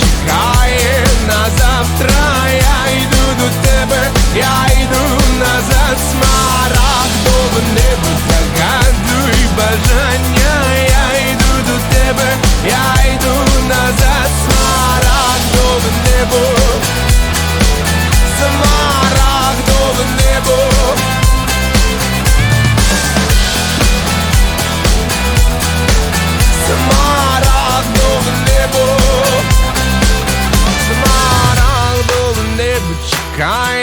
Чекає на завтра. Я йду до тебе, я йду назад. Смарагдове небо